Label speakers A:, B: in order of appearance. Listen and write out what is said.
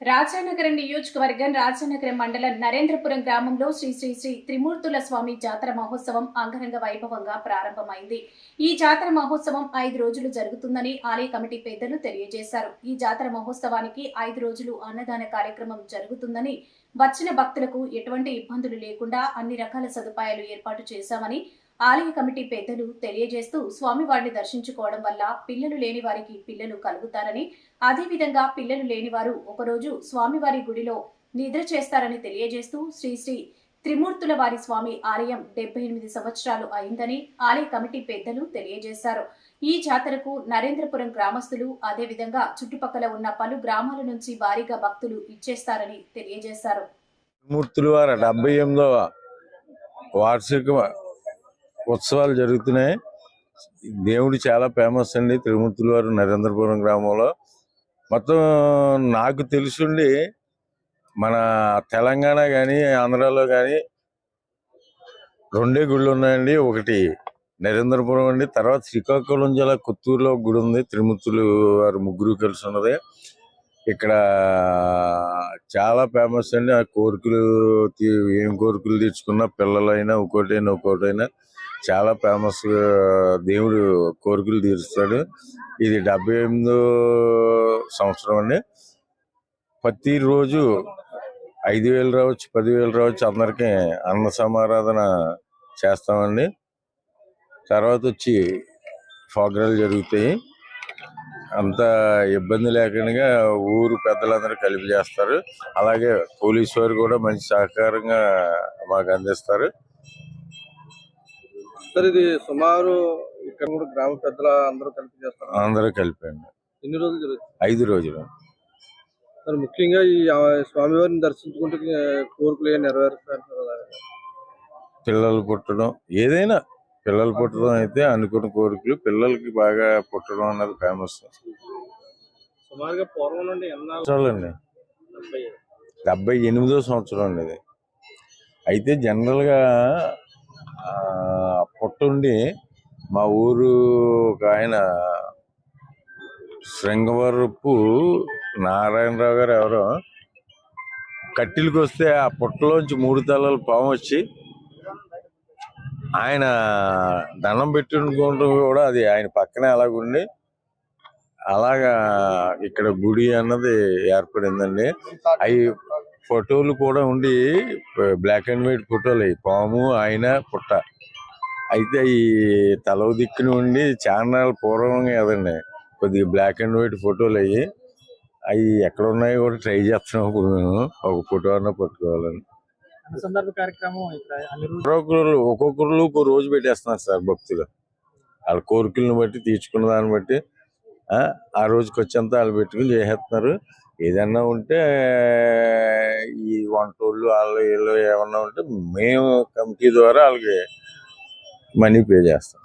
A: రాజానగరం నియోజకవర్గం రాజానగరం మండలం నరేంద్రపురం గ్రామంలో శ్రీ శ్రీ శ్రీ త్రిమూర్తుల స్వామి జాతర మహోత్సవం అంగరంగ వైభవంగా ప్రారంభమైంది. ఈ జాతర మహోత్సవం ఐదు రోజులు జరుగుతుందని ఆలయ కమిటీ పెద్దలు తెలియజేశారు. ఈ జాతర మహోత్సవానికి ఐదు రోజులు అన్నదాన కార్యక్రమం జరుగుతుందని వచ్చిన భక్తులకు ఎటువంటి ఇబ్బందులు లేకుండా అన్ని రకాల సదుపాయాలు ఏర్పాటు చేశామని ఆలయ కమిటీ పెద్దలు తెలియజేస్తూ స్వామివారిని దర్శించుకోవడం వల్ల పిల్లలు లేని వారికి పిల్లలు కలుగుతారని అదేవిధంగా పిల్లలు లేనివారు ఒకరోజు స్వామివారి గుడిలో నిద్ర చేస్తారని తెలియజేస్తూ శ్రీశ్రీ త్రిమూర్తుల వారి స్వామి ఆలయం డెబ్బై ఎనిమిది సంవత్సరాలు అయిందని ఆలయ కమిటీ పెద్దలు తెలియజేశారు. ఈ జాతరకు నరేంద్రపురం గ్రామస్తులు అదేవిధంగా చుట్టుపక్కల ఉన్న పలు గ్రామాల నుంచి భారీగా భక్తులు ఇచ్చేస్తారని తెలియజేశారు.
B: మూర్తులు వారి డెబ్బై ఎనిమిదవ వార్షిక ఉత్సవాలు జరుగుతున్నాయి. దేవుడు చాలా ఫేమస్ అండి. త్రిమూర్తుల వారు నరేంద్రపురం గ్రామంలో. మొత్తం నాకు తెలుసుండి మన తెలంగాణ కానీ ఆంధ్రాలో కానీ రెండే గుళ్ళు ఉన్నాయండి. ఒకటి నరేంద్రపురం అండి. తర్వాత శ్రీకాకుళం జిల్లా కొత్తూరులో గుడి ఉంది. త్రిమూర్తులు వారు ముగ్గురు కలిసి ఉన్నది. ఇక్కడ చాలా ఫేమస్ అండి. ఆ కోరికలు తీ- ఏం కోరికలు తీర్చుకున్నా పిల్లలైనా ఒకటైనా ఒకటైనా చాలా ఫేమస్ దేవుడు కోరికలు తీరుస్తాడు. ఇది డెబ్బై ఎనిమిదో సంవత్సరం అండి. ప్రతిరోజు ఐదు వేలు రావచ్చు పదివేలు రావచ్చు అందరికీ అన్న సమారాధన చేస్తామండి. తర్వాత వచ్చి ఫోగ్రాలు జరుగుతాయి. అంత ఇబ్బంది లేకుండా ఊరు పెద్దలందరూ కలిపి చేస్తారు. అలాగే పోలీసు వారు కూడా మంచి సహకారంగా మాకు అందిస్తారు.
C: సార్ ఇది సుమారు ఇక్కడ కూడా గ్రామ పెద్దల అందరూ కలిపి చేస్తారు?
B: అందరూ కలిపండి
C: ఎన్ని రోజులు జరుగుతుంది?
B: ఐదు రోజులు.
C: సార్ ముఖ్యంగా ఈ స్వామివారిని దర్శించుకుంటే కోరికలు నెరవేరుస్తారు
B: పిల్లలు పుట్టడం ఏదైనా పిల్లలు పుట్టడం అయితే అనుకున్న కోరికలు పిల్లలకి బాగా పుట్టడం అన్నది ఫేమస్.
C: సుమారుగా పూర్వం నుండి
B: చూడండి. డెబ్బై ఎనిమిదో సంవత్సరం అండి ఇది. అయితే జనరల్గా అట్టుండి మా ఊరు ఒక ఆయన శృంగవరపు నారాయణరావు గారు ఎవరో కట్టెలకు వస్తే ఆ పుట్టలోంచి మూడు తలలు పాము వచ్చి ఆయన దండం పెట్టుకుంటూ కూడా అది ఆయన పక్కనే అలాగుండి అలాగా ఇక్కడ గుడి అన్నది ఏర్పడిందండి. అవి ఫోటోలు కూడా ఉండి బ్లాక్ అండ్ వైట్ ఫోటోలు అవి పాము ఆయన పుట్ట. అయితే ఈ తలవ దిక్కున ఉండి చాన్నాళ్ళ పూర్వం కదండి కొద్దిగా బ్లాక్ అండ్ వైట్ ఫోటోలు అయ్యి అవి ఎక్కడ ఉన్నాయో కూడా ట్రై చేస్తున్నాం ఇప్పుడు మేము. ఒక ఫోటో అన్న పట్టుకోవాలని. ఒక్కొక్కరు ఒక్కొక్కరు ఒక్కో రోజు పెట్టేస్తున్నారు సార్ భక్తులు. వాళ్ళ కోరికలను బట్టి తీర్చుకున్న దాన్ని బట్టి ఆ, ఆ రోజుకి వచ్చేంత వాళ్ళు పెట్టుకుని చేసేస్తున్నారు. ఏదన్నా ఉంటే ఈ వంటోళ్ళు వాళ్ళు వీళ్ళు ఏమన్నా ఉంటే మేము కమిటీ ద్వారా వాళ్ళకి మనీ పే చేస్తాం.